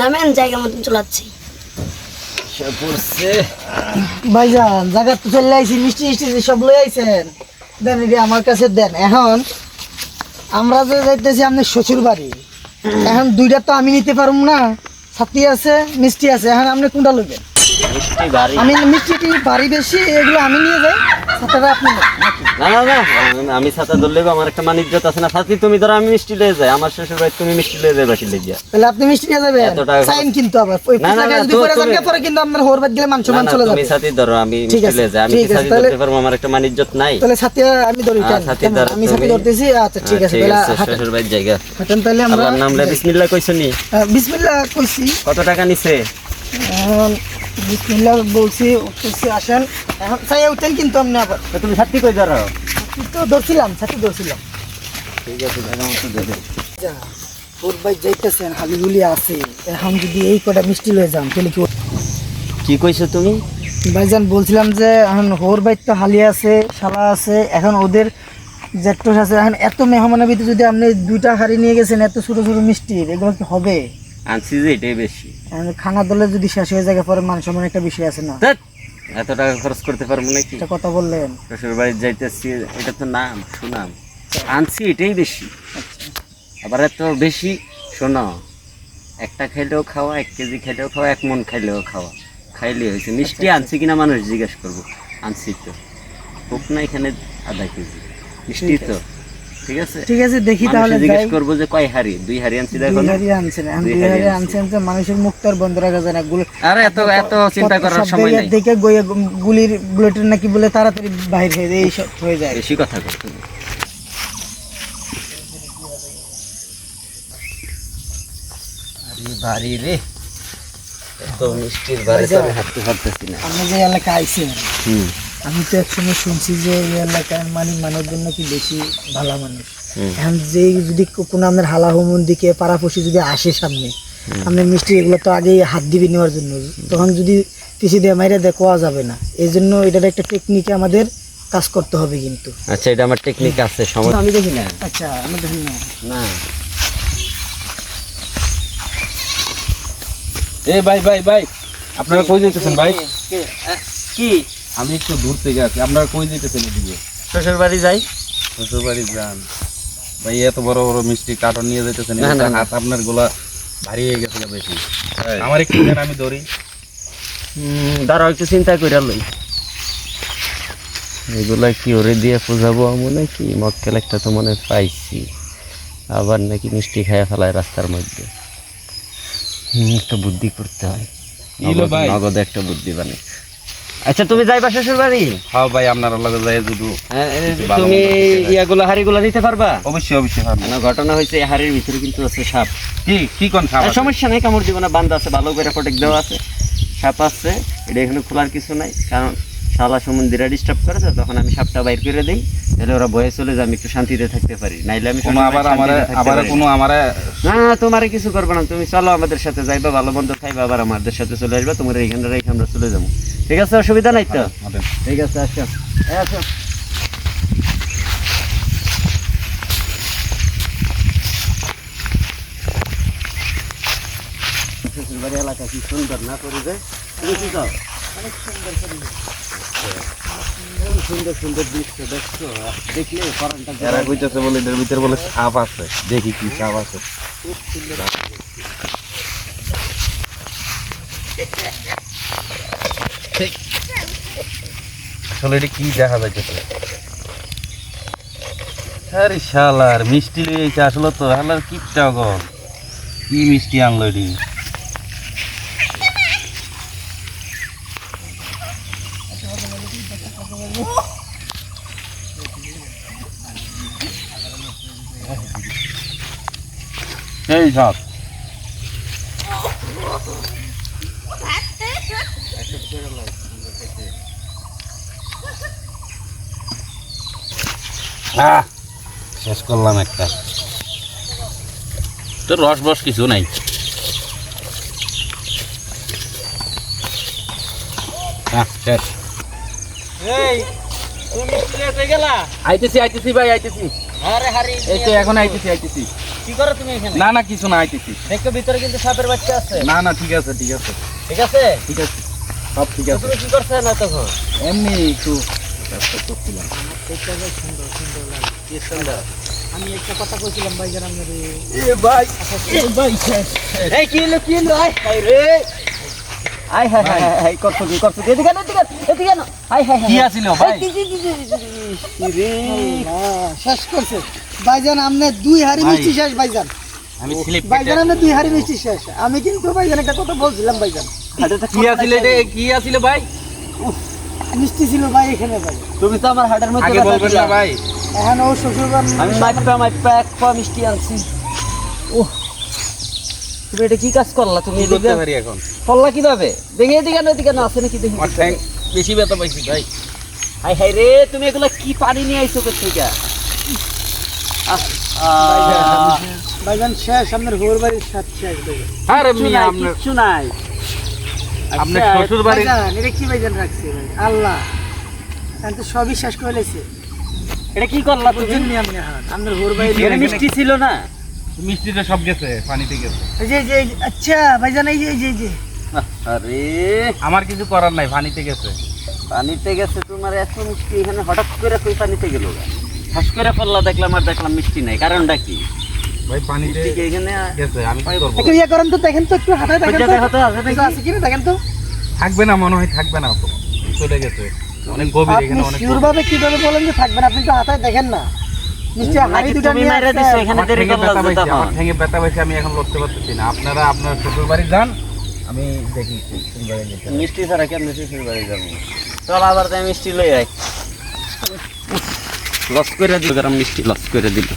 নামেন জায়গা মতন চলাচ্ছি ভাইজান জায়গা তো চলে আইছি মিষ্টি মিষ্টি সব লই আইছেন। দেন এটি আমার কাছে দেন। এখন আমরা যে যাইতেছি আপনার শ্বশুর বাড়ি এখন দুইটা তো আমি নিতে পারব না। ছাতি আছে মিষ্টি আছে এখন আপনি কোনটা লইবেন? আমি মিষ্টিটি বাড়ি বেশি এগুলো আমি নিয়ে যাই ছাতাটা আপনি? না না না আমি- ছাতা ধরলে আমার একটা মান ইজ্জত আছে না। তুমি ধরো আমি মিষ্টি লয়ে যাই আমার শ্বশুর বাড়ি তুমি মিষ্টি লয়ে যাই বাসি লেগে তাহলে আপনি মিষ্টি নিয়ে যাবেন? এত টাকা সাইন কিন্তু আবার। ওই টাকা যদি পরে যান পরে কিন্তু আপনার হোর বাদ গেলে মান সম্মান চলে তুমি যাবে। ধরো আমি মিষ্টি আছে, যাই। আমি তাহলে- ধরতে পারব আমার একটা মান ইজ্জত নাই। তাহলে ছাতি আমি ধরি কেন? ধরো আমি তুমি। ধরতেছি আচ্ছা ঠিক আছে তাহলে শ্বশুর বাড়ির জায়গা। হাঁটেন তাহলে আমরা আল্লাহর নাম লে বিসমিল্লাহ কইছো নি আহ, বিসমিল্লাহ কইছি। কত টাকা নিছে? বলছি উঠতেছি আসেন। এখন চাই উঠেন কিন্তু আপনি আবার। তুমি ছাতি কই ধরো? তো ধরছিলাম ছাতি ধরছিলাম। ঠিক আছে যা ওর ভাই যাইতেছেন হালিগুলি আছে। এখন যদি এই কটা মিষ্টি লয়ে যান তাহলে কি কি কইছো তুমি? ভাইজান বলছিলাম যে এখন হোর বাইর তো হালি আছে শালা আছে এখন ওদের জেট্টোস আছে এখন এত মেহমানের ভিতরে যদি আপনি দুইটা হাড়ি নিয়ে গেছেন এত ছোট ছোট মিষ্টি এগুলো কি হবে? আনছি যে এটাই বেশি। খানা দলে যদি শেষ হয়ে যায় পরে মান সম্মান একটা বিষয় আছে না? এত টাকা খরচ করতে পারব নাকি? একটা কথা বললেন। শ্বশুর বাড়ি যাইতেছি এটা তো নাম সুনাম। আনছি এটাই বেশি। আবার এত বেশি শোনো একটা খাইলেও খাওয়া এক কেজি খাইলেও খাওয়া এক মন খাইলেও খাওয়া। খাইলে হয়েছে। মিষ্টি আনছি কিনা মানুষ জিজ্ঞেস করব। আনছি তো। হোক না এখানে আধা কেজি। মিষ্টি তো। ঠিক আছে? ঠিক আছে দেখি তাহলে জিজ্ঞেস করব যে কয় হাড়ি? দুই হাড়ি আনছি দেখো দুই হাড়ি আনছেন দুই হাড়ি আনছেন তো মানুষের মুখ তো আর বন্ধ রাখা যায় না। গুলো আরে এত এত চিন্তা করার সময় নেই। দেখে গইয়ে গুলির বুলেটের নাকি বলে তাড়াতাড়ি বাইর হয়ে যায় এইসব হয়ে যায়। বেশি কথা কর তুমি। আরে বাড়ি রে এত মিষ্টির বাড়ি তো আমি হাঁটতে পারতেছি না। আপনি যে এলাকা আইছেন হুম। আমি তো একসময় শুনছি যে এই এলাকার মানে মানুষজন নাকি বেশি ভালো মানুষ? এখন যে যদি কোনো আপনার হালা হোমন দিকে পাড়াপড়শি যদি আসে সামনে আপনার মিষ্টি এগুলো তো আগেই হাত দিবি নেওয়ার জন্য। তখন যদি পিছিয়ে দিয়ে মাইরে দেয় কোয়া যাবে না। এই জন্য এটার একটা টেকনিকে আমাদের কাজ করতে হবে কিন্তু। আচ্ছা এটা আমার টেকনিক আছে সময় আমি দেখি না। আচ্ছা আমি দেখি না। না। এ ভাই ভাই ভাই আপনারা কই যেতেছেন ভাই? কি? আমি একটু দূর থেকে আছি। আপনারা কই যেতেছেন এদিকে? শ্বশুর বাড়ি যাই। শ্বশুর বাড়ি যান। ভাই এত বড় বড় মিষ্টি কার্টন নিয়ে যেতেছেন। হাত আপনার গোলা ভারী হয়ে গেছে বেশি? আমার একটু দেন আমি ধরি। দাঁড়াও একটু চিন্তা করে লই। এগুলা কি ওরে দিয়ে আমি নাকি? মক্কেল একটা তো মনে পাইছি। আবার নাকি মিষ্টি খাইয়া ফেলায় রাস্তার মধ্যে। একটা বুদ্ধি করতে হয়। নগদ- একটা বুদ্ধি বানে আচ্ছা তুমি যাইবা শ্বশুর বাড়ি হ্যাঁ ভাই আপনার লগে যাই হ্যাঁ, ভালো তুমি। ইয়াগুলো হাড়িগুলো নিতে পারবা? অবশ্যই অবশ্যই পারব। কেন ঘটনা হয়েছে এই হাড়ির ভিতরে কিন্তু আছে সাপ। কি কি কোন সাপ সমস্যা নাই কামড় দিব না বান্ধা আছে ভালো করে প্রোটেক্ট দেওয়া আছে। সাপ আছে এটা এখানে খোলার কিছু নাই কারণ শালা সমুদ্রে ডিস্টার্ব করে তো তখন আমি সাপটা বাইর করে দিই। তাহলে ওরা বয়ে চলে যায় আমি একটু শান্তিতে থাকতে পারি। নাইলে আমি আবার আমারে আবার না। কোনো আমারে না না তোমারে কিছু করবে না। তুমি চলো আমাদের সাথে যাইবা ভালো মন্দ খাইবা আবার আমাদের সাথে চলে আসবা। তোমার এইখানে রেখে আমরা চলে যাব। ঠিক আছে অসুবিধা নাই তো? ঠিক আছে আসো। আসো। এলাকা কি সুন্দর না করে যায় তুমি কি কও? খুব সুন্দর সুন্দর দৃশ্য দেখছ বলে ভিতরে বলে সাপ আছে। দেখি কি সাপ আছে। আসলে এটা কি দেখা যাইতেছে? আরে শালার, মিষ্টি লিয়েছে আসলে তো হালার কিপটা গল কি মিষ্টি আনলো এটি? এই সব শেষ করলাম একটা। তো রস বস কিছু নাই। হ্যাঁ শেষ। এই তুমি মিষ্টি হয়ে গেলা? আইতেছি আইতেছি ভাই আইতেছি। আরে হারি এই তো এখন আইতেছি? আইতেছি কি করো তুমি এখানে? না না কিছু না আইতেছি। দেখো ভিতরে কিন্তু সাপের বাচ্চা আছে। না না ঠিক আছে ঠিক আছে। ঠিক আছে? ঠিক আছে সব ঠিক আছে। তুমি কি করছ না তখন এমনি একটু চেষ্টা করছিলাম। কি সুন্দর। আমি একটা কথা কইছিলাম ভাইজান আপনার। এ ভাই এ ভাই এই কি হলো কি হলো? আয় রে। আয় করছ কি করছ এদিকে না এদিকে এদিকে না আয় কি আছিল ভাই? কি, কি, কি, কি, কি, কি, কি, রে? শেষ করছে। ভাইজান আপনি দুই হাড়ি মিষ্টি শেষ ভাইজান। আমি স্লিপ ভাইজান আপনি দুই হাড়ি মিষ্টি শেষ। আমি কিন্তু ভাইজান একটা কথা বলছিলাম ভাইজান। কি আছিল এটা? কি আছিল ভাই? মিষ্টি ছিল ভাই এখানে ভাই। তুমি তো আমার হাটের মধ্যে আগে বলবেন না ভাই। এখন ও শ্বশুর আমি মাইপা মাইপা এক পা মিষ্টি আনছি। ওহ তুমি এটা কি কাজ করলা? তুমি করতে পারি এখন? করলা কীভাবে? দেখে এদিকে না এদিকে না আছে নাকি দেখি। বেশি ব্যথা পাইছি ভাই। হাই হাই রে তুমি এগুলা কি পানি নিয়ে আইছো ভাইজান শেষ আপনার হোর বাড়ির সাথে শেষ আরে মিয়া নাই, আপনার কিচ্ছু নাই। আপনার আচ্ছা, শ্বশুর ভাইজান এটা কি ভাইজান রাখছে ভাই? আল্লাহ। এখন তো সবই শেষ করে লেছে এটা কি করলা তুমি? আপনার বাড়ির এটা মিষ্টি? ছিল না? মিষ্টিটা সব গেছে পানিতে গেছে। এই যে যে, আচ্ছা ভাইজান এই যে এই যে যে। আরে। আমার কিছু করার নাই পানিতে গেছে। পানিতে গেছে তোমার এত মিষ্টি এখানে হঠাৎ করে কই পানিতে গেল ঠাস করে পড়লা দেখলাম আর দেখলাম মিষ্টি নাই কারণটা কি? ভাই পানিতে এখানে গেছে আমি কি করব? একটু ইয়ে করেন তো দেখেন তো একটু হাতে দেখেন তো। দেখো আছে নাকি? কিছু আছে কিনা দেখেন তো। থাকবে না মনে হয় থাকবে না চলে গেছে। অনেক গভীর আপনি এখানে অনেক ভাবে কীভাবে বলেন যে থাকবেন আপনি তো হাতে দেখেন না। আমি এখন লড়তে পারতেছি না। আপনারা আপনার শ্বশুর বাড়ি যান আমি দেখি। মিষ্টি ছাড়া কেমন শ্বশুর বাড়ি যাব? চল আবার তাই মিষ্টি লই লস করে দিল গরম মিষ্টি লস করে দিল